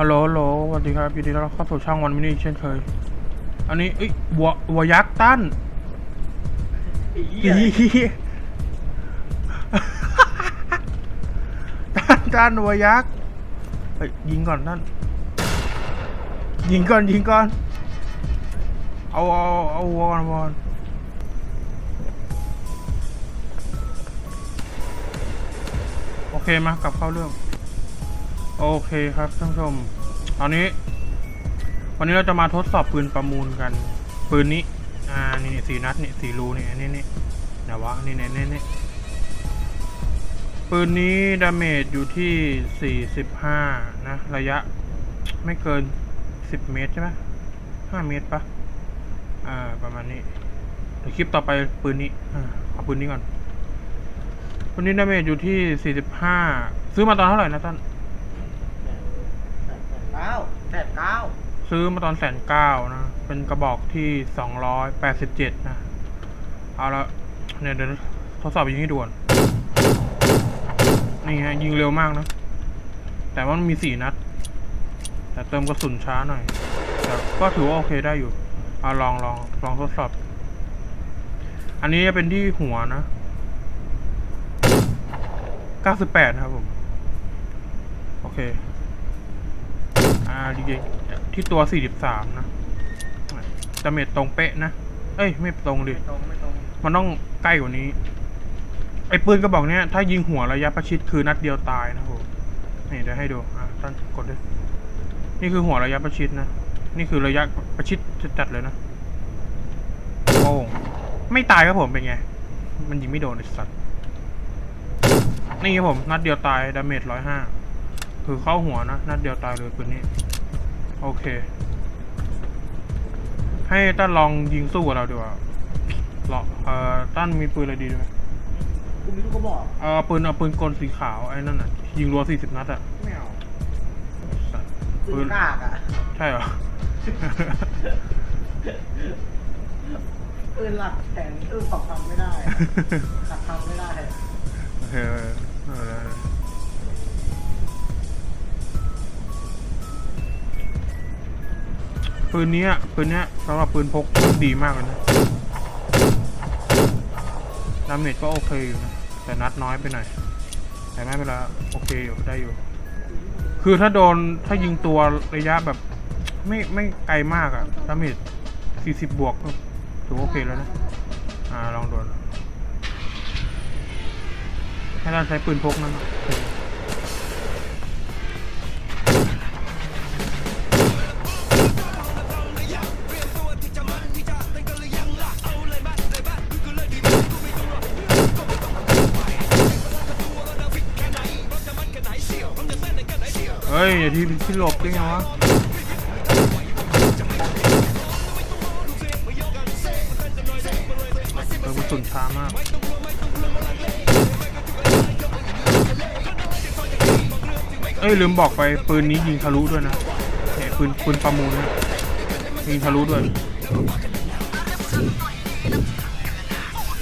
ฮัลโหลฮัลโหลสวัสดีครับยินดีต้อนรับเข้าสู่ช่องวันมินิเช่นเคย อันนี้เอ้ยวัววัวยักษ์ตั้นไอ้เหี้ยอีตั้นตั้นวัวยักษ์เฮ้ยยิงก่อนตั้นยิงก่อนยิงก่อน เอาเอาเอาวัวก่อนวัวก่อนโอเคมากลับเข้าเรื่อง โอเคครับท่านผู้ชมตอนนี้ วันนี้เราจะมาทดสอบปืนประมูลกัน ปืนนี้ อ่า นี่นี่สีนัดนี่สีรูนี่นี่นี่ไหนวะนี่นี่นี่นี่ปืนนี้ดาเมจอยู่ที่สี่สิบห้านะ ระยะไม่เกินสิบเมตรใช่ไหมห้าเมตรปะอ่า ประมาณนี้เดี๋ยวคลิปต่อไปปืนนี้อ่าเอาปืนนี้ก่อนปืนนี้ดาเมจอยู่ที่สี่สิบห้าซื้อมาตอนเท่าไหร่นะท่าน เก้าแปดเก้าซื้อมาตอนแสนเก้านะ เป็นกระบอกที่สองร้อยแปดสิบเจ็ดนะ เอาละเนี่ยเดี๋ยวทดสอบยิงให้ด่วน นี่ฮะ ยิงเร็วมากนะ แต่ว่ามันมีสี่นัด แต่เติมกระสุนช้าหน่อย แต่ก็ถือว่าโอเคได้อยู่ เอาลองลองลองทดสอบ อันนี้จะเป็นที่หัวนะเก้าสิบแปดนะครับผม โอเค อ่าดีที่ตัว 43 นะดาเมจตรงเป๊ะนะ เอ้ย ไม่ตรงดิไม่ตรงไม่ตรงมันต้องใกล้กว่านี้ ไอ้ปืนกระบอกเนี้ย ถ้ายิงหัวระยะประชิดคือนัดเดียวตายนะผมนี่เดี๋ยวให้ดู อะท่านกดด้วย นี่คือหัวระยะประชิดนะ นี่คือระยะประชิดจัดๆเลยนะโอ้งไม่ตายครับผมเป็นไง มันยิงไม่โดนไอ้สัตว์ นี่ครับผม นัดเดียวตาย ดาเมจร้อยห้า คือเข้าหัวนะ นัดเดียวตายเลยปืนนี้ โอเค ให้ต้านลองยิงสู้กับเราดีกว่าลองเอ่อต้านมีปืนอะไรดีไหมกูมีลูกกระบอกเอาปืนเอาปืนกลสีขาวไอ้นั่นน่ะ ยิงรัวสี่สิบนัดอะไม่เอาสัตว์ปืนกากอะใช่เหรอ ปืนหลักแข็งปืนสองทำไม่ได้ขัดทำไม่ได้ โอเคเออ ปืนนี้ปืนนี้สำหรับปืนพกดีมากเลยนะดาเมจก็โอเคอยู่นะแต่นัดน้อยไปหน่อย แต่ไม่เป็นไรโอเคอยู่ได้อยู่ คือถ้าโดนถ้ายิงตัวระยะแบบ ไม่ไม่ไกลมากอะดาเมจสี่สิบบวกก็ถือโอเคแล้วนะ อ่าลองโดนให้เราใช้ปืนพกนั่นโอเค ฮ้ยอย่าที่ที่หลบได้ไงวะเออมันสุนช้ามากเอ้ยลืมบอกไปปืนนี้ยิงทะลุด้วยนะเนี่ยปืนปืนประมูลนะยิงทะลุด้วย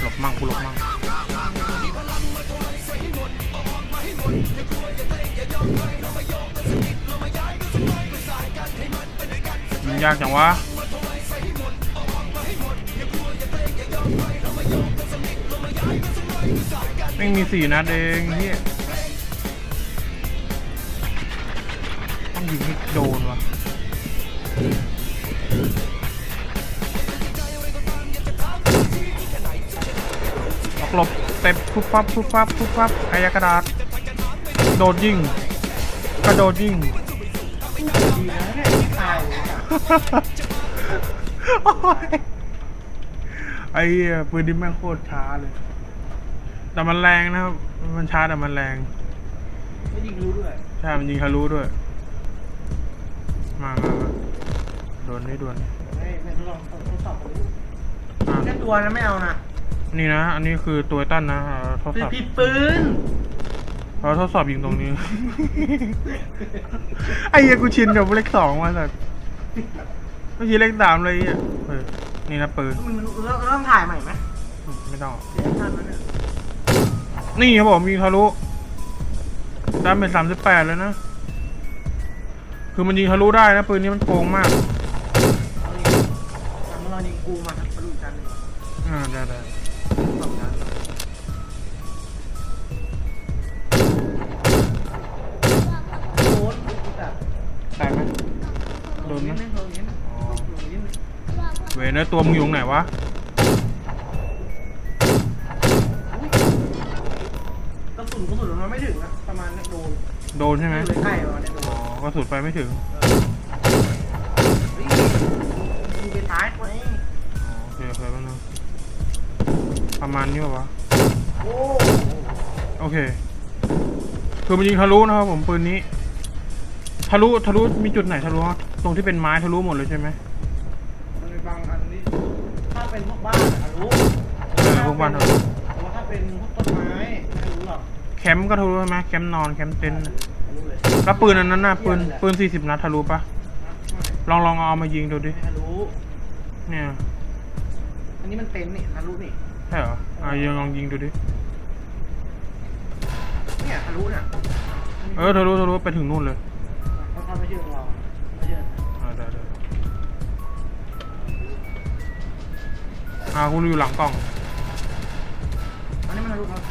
หลบมั่งกูหลบมั่ง ยากจังวะไม่มีสี่นัดเองเฮียต้องยิงให้โดนวะออกหลบเต็ปปุ๊บปั๊บปุ๊บปั๊บปุ๊บปั๊บอายากระดาษ โดดยิง กระโดดยิงดีนะเนี่ย ไอ้เหี้ยปืนนี้แม่งโคตรช้าเลย แต่มันแรงนะครับ มันช้าแต่มันแรง ไม่ยิงรู้ด้วยใช่ มันยิงทะลุด้วย มามามาโดนนี่โดนนี่ไม่ไม่ทดลองทดสอบรู้อะแค่ตัวนะไม่เอานะนี่นะ อันนี้คือตัวตั้นนะเราทดสอบผิดปืนเราทดสอบยิงตรงนี้ ไอ้เหี้ยกูชินกับเลขสองมาสัตว์ ไม่ใช่เลขสามเลยอะเออนี่นะปืนมันมันเราเราต้องถ่ายใหม่ไหมไม่ต้อง เดี๋ยวท่านนั้นเนี่ยนี่ครับผมยิงทะลุดาเมจสามสิบแปดเลยนะ คือมันยิงทะลุได้นะปืนนี้มันโกงมาก เอายิงทำเรายิงกูมาทะลุชั้นหนึ่งอ่าได้ได้ นะตัวมึงอยู่ตรงไหนวะกระสุนกระสุนมันไม่ถึงนะประมาณนี้โดนโดนใช่ไหมอยู่ใกล้ๆประมาณนี้โดนอ๋อกระสุนไปไม่ถึงเฮ้ยยิงไปท้ายตัวเองอ๋อโอเคโอเคแป๊บนึงประมาณนี้ป่าวะโอ้โอเค คือมันยิงทะลุนะครับผมปืนนี้ ทะลุทะลุมีจุดไหนทะลุวะตรงที่เป็นไม้ทะลุหมดเลยใช่ไหม มันมีบางอันนี่ถ้า เป็นพวกบ้านอะรู้เออพวกบ้านทะลุแต่ว่าถ้าเป็นพวกต้นไม้ไม่รู้หรอกแคมป์ก็ทะลุใช่ไหมแคมป์นอนแคมป์เต็นท์น่ะรู้เลยแล้วปืนอันนั้นน่ะปืนปืนสี่สิบนัดทะลุปะลองลองเอามายิงดูดิไม่รู้ เนี่ยอันนี้มันเต็นท์นี่ทะลุนี่ ใช่เหรออะยังลองยิงดูดิเนี่ยทะลุเนี่ยเออทะลุทะลุไปถึงนู่นเลย อ่าคุณอยู่หลังกล่อง อันนี้มันทะลุครับ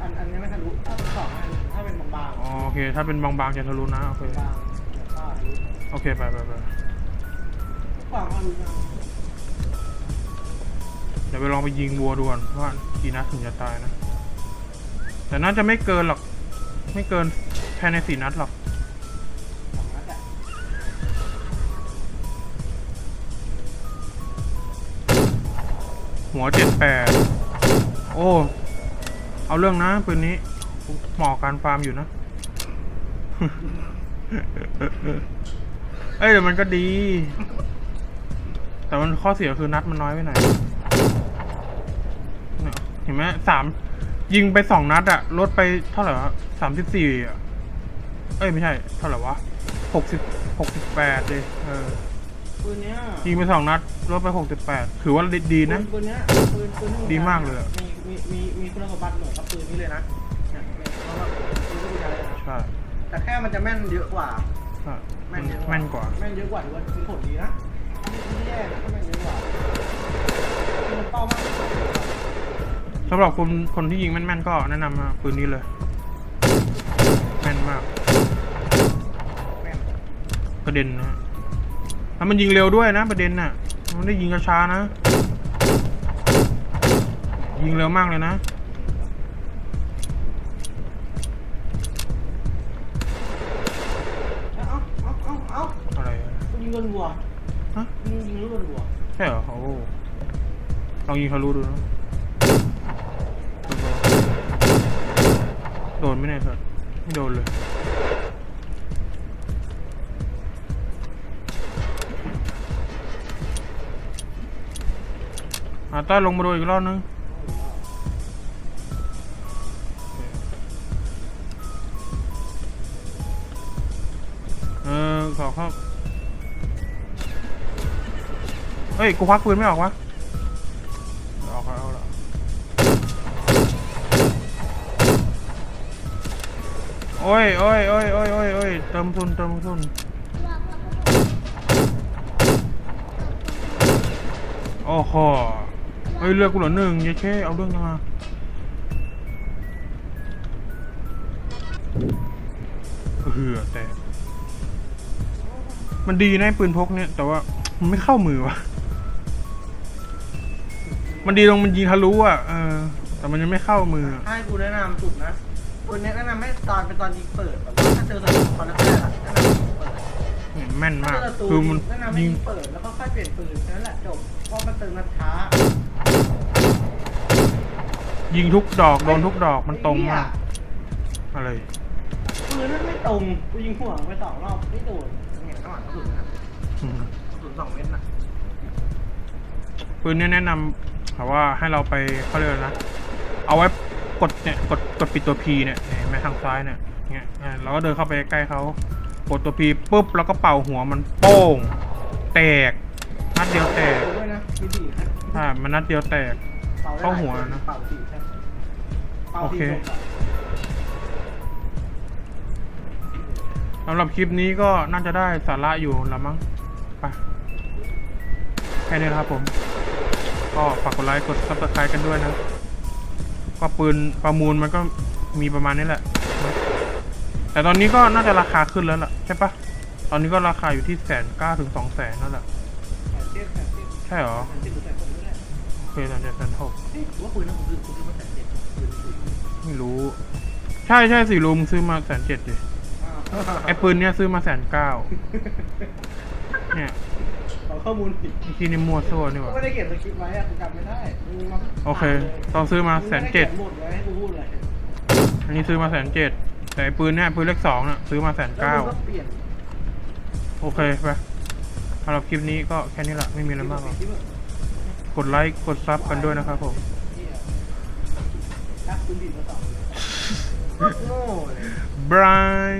อันอันนี้ไม่ทะลุถ้าเป็นสองอันถ้าเป็นบางๆอ๋อโอเค ถ้าเป็นบางๆจะทะลุนะ โอเค บางๆก็ทะลุโอเค ไปไปไปกว้างทะลุนะเดี๋ยวไปลองไปยิงวัวดูก่อนว่ากี่นัดถึงจะตายนะ แต่น่าจะไม่เกินหรอก ไม่เกินภายในสี่นัดหรอก หัวเจ็ดแปดโอ้ เอาเรื่องนะปืนนี้เหมาะการฟาร์มอยู่นะ เอ้ยแต่มันก็ดี แต่มันข้อเสียคือนัดมันน้อยไปหน่อยเห็นไหมสามยิงไปสองนัดอะลดไปเท่าไหร่วะสามสิบสี่อะเอ้ย ไม่ใช่ เท่าไหร่วะหกสิบหกสิบแปดเลยเออ ปืนเนี้ยยิงไปสองนัดลดไปหกสิบแปดถือว่าดีดีนะ ปืนเนี้ยปืนปืนที่งดีมากเลยอะ มีมีมีมีคุณสมบัติเหมือนกับปืนนี้เลยนะเนี่ยเนี่ยเพราะว่าปืนก็มีอะไรนะใช่แต่แค่มันจะแม่นเยอะกว่า ใช่แม่นเยอะแม่นกว่า แม่นเยอะกว่าถือว่ามีผลดีนะไม่แย่นะก็แม่นเยอะกว่าปืนเป้ามากสำหรับคนคนที่ยิงแม่นๆก็แนะนำมาปืนนี้เลย แม่นมากแม่นประเด็นนะแล้วมันยิงเร็วด้วยนะ ประเด็นน่ะ มันไม่ได้ยิงช้าๆนะ ยิงเร็วมากเลยนะ เอาเอาเอาเอาอะไรอะเอายิงรัวฮะๆยิงยิงรัวใช่เหรอโอ้ลองยิงทะลุดูนะโดนไหมเนี่ยเธอไม่โดนเลย อาต้าลงมาดูอีกรอบนึงเออขอเข้าเฮ้ย กูควักปืนไม่ออกวะออกแล้วละโอ้ยโอ้ยโอ้ยโอ้ยโอ้ยโอ้ยเติมทุนเติมทุนโอ้โห เฮ้ยเลือกกูเหลือหนึ่งเย้เช่เอาเรื่องยังมาเหือแต่ มันดีนะไอ้ปืนพกเนี่ย แต่ว่ามันไม่เข้ามือวะมันดีตรงมันยิงทะลุอะเออแต่มันยังไม่เข้ามืออะๆให้กูแนะนำจุดนะปืนเนี้ยแนะนำให้ตอนเป็นตอนยิงเปิดแบบว่าถ้าเจอศัตรูตอนแรกๆอะแนะนำยิงเปิดเนี่ยแม่นถ้ามากเจอศัตรูคือมันแนะนำให้ยิงยิงเปิดแล้วก็ค่อยเปลี่ยนปืนแค่นั้นแหละจบเพราะมันเติมนัดช้า ยิงทุกดอกโดนทุกดอกมันตรงมากอะไรปืนมันไม่ตรงกูยิงหัวไปสองรอบไม่โดนเนี่ยข้างหลังกระสุนนะอืมกระสุนสองเม็ดนะปืนเนี่ยแนะนำแต่ว่าให้เราไปเขาเรียกอะไรนะเอาไว้กดเนี่ยกดกดปิดตัว P เนี่ยเห็นไหมทางซ้ายเนี่ยเนี่ยอ่าเราก็เดินเข้าไปใกล้เขากดตัว P ปุ๊บแล้วก็เป่าหัวมันโป้ง แตกนัดเดียวแตก ด้วยนะมีสี่ครับใช่มันนัดเดียวแตก เป่าได้เข้าหัวนะเป่าสี่ใช่เป่าโอเคสี่จบอะสำหรับคลิปนี้ก็น่าจะได้สาระอยู่แล้วมั้งไปแค่นี้นะครับผม ก็ฝากกดไลค์กดซับสไครต์กันด้วยนะ ก็ปืนประมูลมันก็มีประมาณนี้แหละ แต่ตอนนี้ก็น่าจะราคาขึ้นแล้วล่ะ ใช่ปะตอนนี้ก็ราคาอยู่ที่แสนเก้าถึงสองแสนนั่นแหละแสนเจ็ดแสนเจ็ดใช่เหรอแสน เจ็ดหรือแสนหกนี่แหละโอเคแสนเจ็ดแสนหกเฮ้ยผมว่าปืนนะผมซื้อผมซื้อมาแสนเจ็ดปืนปืนไม่รู้ ใช่ใช่สี่รูมซื้อมาแสนเจ็ดดิอ้าวไอ้ปืนเนี้ยซื้อมาแสนเก้าเนี่ยขอข้อมูลผิดไอ้ที่นี่มั่วซั่วนี่หกูว่า ไม่ได้เก็บสคริปต์ไว้อะกูจำไม่ได้มึงมาโอเคตอนซื้อมาแสนเจ็ด มึงไม่ไขียหมดไว้ให้กูพูดเลยอันนี้ซื้อมาแสนเจ็ดแต่ไอ้ปืนเนี่ยปืนเลขสองน่ะซื้อมาแสนแล้วเก้ามึงก็เปลี่ยนโอเคไปสำหรับคลิปนี้ก็แค่นี้แหละไม่มีอะไรมากหรอกที่แบบ กดไลค์ กดซับกันด้วยนะครับผมเหี้ยนักปืนผิดมาสองโง่เลยบาย